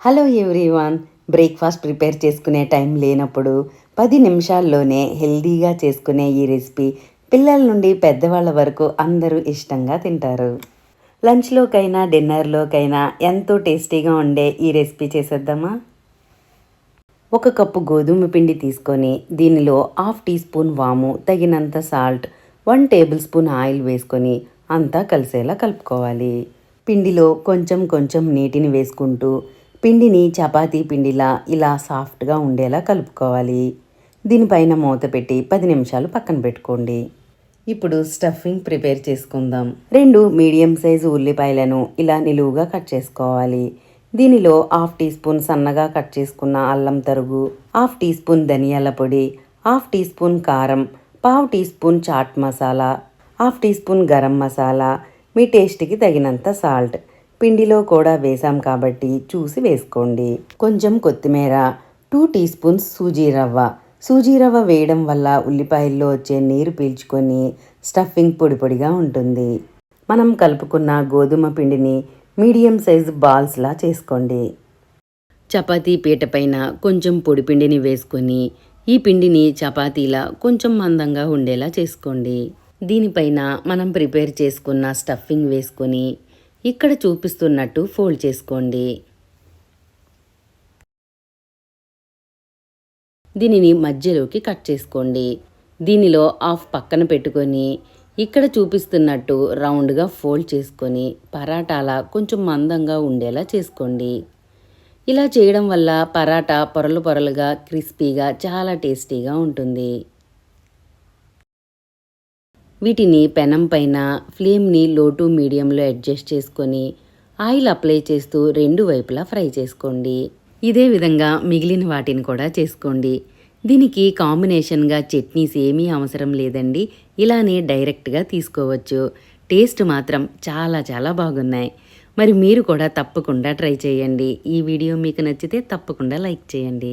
Hello everyone breakfast prepare చేసుకునే time లేనప్పుడు పది నిమిషాల్లోనే హెల్దీగా చేసుకునే ఈ రెసిపీ పిల్లల నుండి పెద్దవాళ్ళ వరకు అందరూ ఇష్టంగా తింటారు. లంచ్లోకైనా డిన్నర్లోకైనా ఎంతో టేస్టీగా ఉండే ఈ రెసిపీ చేసేద్దామా? ఒక కప్పు గోధుమ పిండి తీసుకొని దీనిలో హాఫ్ టీ స్పూన్ వాము తగినంత salt one tablespoon oil వేసుకొని అంతా కలిసేలా కలుపుకోవాలి. పిండిలో కొంచెం కొంచెం నీటిని వేసుకుంటూ పిండిని చపాతీ పిండిలా ఇలా సాఫ్ట్గా ఉండేలా కలుపుకోవాలి. దీనిపైన మూత పెట్టి పది నిమిషాలు పక్కన పెట్టుకోండి. ఇప్పుడు స్టఫింగ్ ప్రిపేర్ చేసుకుందాం. రెండు మీడియం సైజు ఉల్లిపాయలను ఇలా నిలువుగా కట్ చేసుకోవాలి. దీనిలో హాఫ్ టీ స్పూన్ సన్నగా కట్ చేసుకున్న అల్లం తరుగు హాఫ్ టీ స్పూన్ ధనియాల పొడి హాఫ్ టీ స్పూన్ కారం పావు teaspoon chaat masala half teaspoon garam masala మీ టేస్ట్కి తగినంత సాల్ట్. పిండిలో కూడా వేసాం కాబట్టి చూసి వేసుకోండి. కొంచెం కొత్తిమీర టూ టీ స్పూన్స్ సూజీ రవ్వ. సూజీ రవ్వ వేయడం వల్ల ఉల్లిపాయల్లో వచ్చే నీరు పీల్చుకొని స్టఫింగ్ పొడి పొడిగా ఉంటుంది. మనం కలుపుకున్న గోధుమ పిండిని మీడియం సైజ్ బాల్స్లా చేసుకోండి. చపాతీ పీట పైన కొంచెం పొడి పిండిని వేసుకొని ఈ పిండిని చపాతీలా కొంచెం మందంగా ఉండేలా చేసుకోండి. దీనిపైన మనం ప్రిపేర్ చేసుకున్న స్టఫింగ్ వేసుకొని ఇక్కడ చూపిస్తున్నట్టు ఫోల్డ్ చేసుకోండి. దీనిని మధ్యలోకి కట్ చేసుకోండి. దీనిలో ఆఫ్ పక్కన పెట్టుకొని ఇక్కడ చూపిస్తున్నట్టు రౌండ్గా ఫోల్డ్ చేసుకొని పరాటాలా కొంచెం మందంగా ఉండేలా చేసుకోండి. ఇలా చేయడం వల్ల పరాటా పొరలు పొరలుగా క్రిస్పీగా చాలా టేస్టీగా ఉంటుంది. వీటిని పెనం పైన ఫ్లేమ్ని లో టు మీడియంలో అడ్జస్ట్ చేసుకొని ఆయిల్ అప్లై చేస్తూ రెండు వైపులా ఫ్రై చేసుకోండి. ఇదే విధంగా మిగిలిన వాటిని కూడా చేసుకోండి. దీనికి కాంబినేషన్గా చట్నీస్ ఏమీ అవసరం లేదండి. ఇలానే డైరెక్ట్గా తీసుకోవచ్చు. టేస్ట్ మాత్రం చాలా చాలా బాగున్నాయి. మరి మీరు కూడా తప్పకుండా ట్రై చేయండి. ఈ వీడియో మీకు నచ్చితే తప్పకుండా లైక్ చేయండి.